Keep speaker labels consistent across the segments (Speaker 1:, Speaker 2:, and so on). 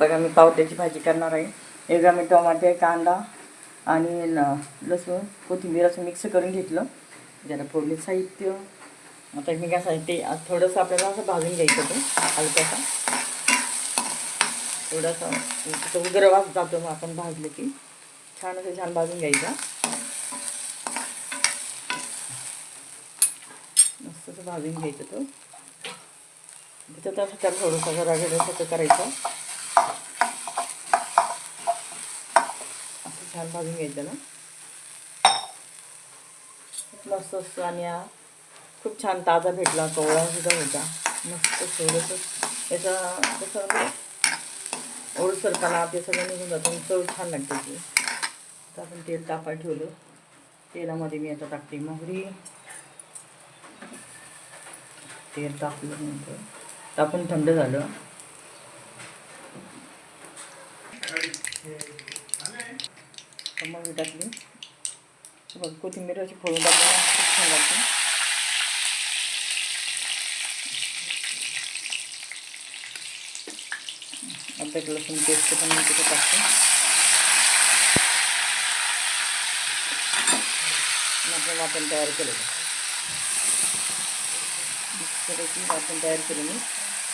Speaker 1: बघा मी पावट्याची भाजी करणार आहे. एकदा मी टमाटे कांदा आणि लसूण कोथिंबीर असं मिक्स करून घेतलं. जरा फोडणी साहित्य. आता मी काय साहित्य थोडंसं आपल्याला असं भाजून घ्यायचं ते हलकासा. थोडासा उग्रवास जातो मग आपण भाजलं की. छान असं छान भाजून घ्यायचा. मस्त असं भाजून घ्यायचं तो. त्याच्यात असं त्याला थोडंसं जरा असं करायचं. छान भाजून घ्यायचं ना. मस्त असतं आणि छान ताज़ा भेटला सुद्धा होता. मस्त थोडंसं याचा कसं ओलसरपणा ते सगळं निघून जातं चव छान लागते ती. आता आपण तेल तापाय ठेवलं. तेलामध्ये मी आता टाकते मोहरी. तेल तापलं तापून थंड झालं. मग टाकली. बघ कोथिंबीर अशी फोडून टाकली खूप छान लागते. अद्रक लसूण पेस्ट पण मी तिथे टाकते. आपलं वाटण तयार केलं. मिक्सरची वाटण तयार केलं मी.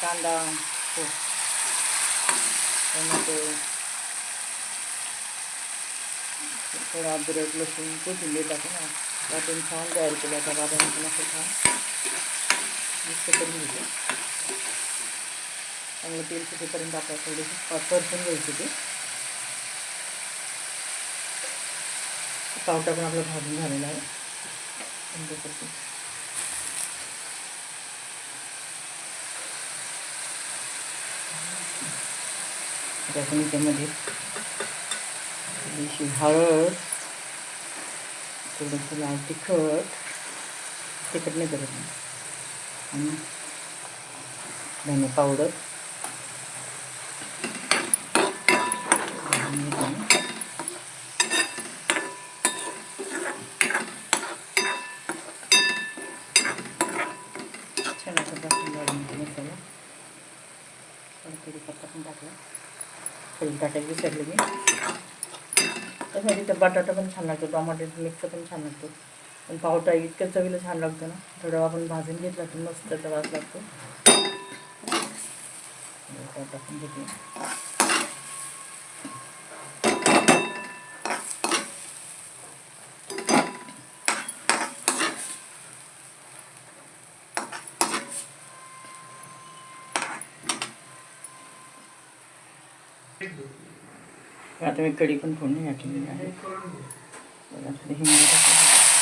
Speaker 1: कांदा हो टोमॅटो थोड़ा अदरक लहसुन कुछ ले तक ना ताकि इंसान गैर को लेकर बाबा इतना सिखा जिससे कमी होते चांगलं तेल सुटेपर्यंत आपल्याला थोडेसे परतून घ्यायचे ते पावटा पण आपला भाजून झालेला आहे त्याच्यामध्ये थोडीशी हळद थोडंसं लाल तिखट तिखट नाही करत आणि धने पावडर. छान असं पण टाकला. कढी टाकायची विसरले मी त्यासाठी तर बटाटा पण छान लागतो टोमॅटोचं मिक्स पण छान लागतो पण पावटा इतकं चवीला छान लागतो ना थोडं आपण भाजून घेतला तर मस्त त्याचा वास लागतो आता टाकून घेते आता मी कढी पण फोडणी घातलेली आहे बघा, थोडी हिंग टाकली.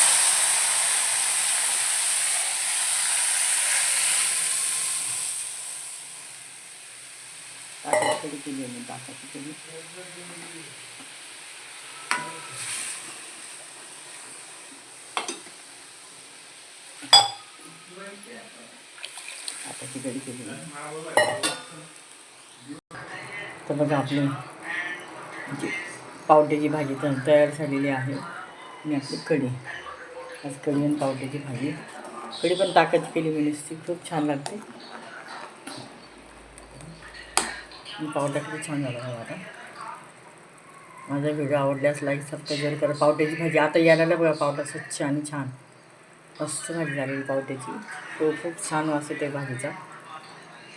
Speaker 1: केली केली तर बघा आपली म्हणजे पावट्याची भाजी तर तयार झालेली आहे. आणि आपली कढी. आज कढी आणि पावट्याची भाजी. कढी पण ताकाची केली मी नुसती. खूप छान लागते. पावटा किती छान झाला मला आता. माझा व्हिडिओ आवडल्यास लाईक सबस्क्राईब करा. पावट्याची भाजी आता यायला बघा. पावटा स्वच्छ आणि छान. मस्त भाजी झालेली पावट्याची. तो खूप छान वास त्या भाजीचा.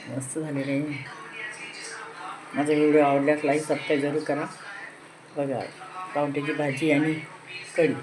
Speaker 1: मस्त झालेली आहे. माझा व्हिडिओ आवडल्यास लाईक सबस्क्राईब जरूर करा. बघा पावट्याची भाजी आणि कढी.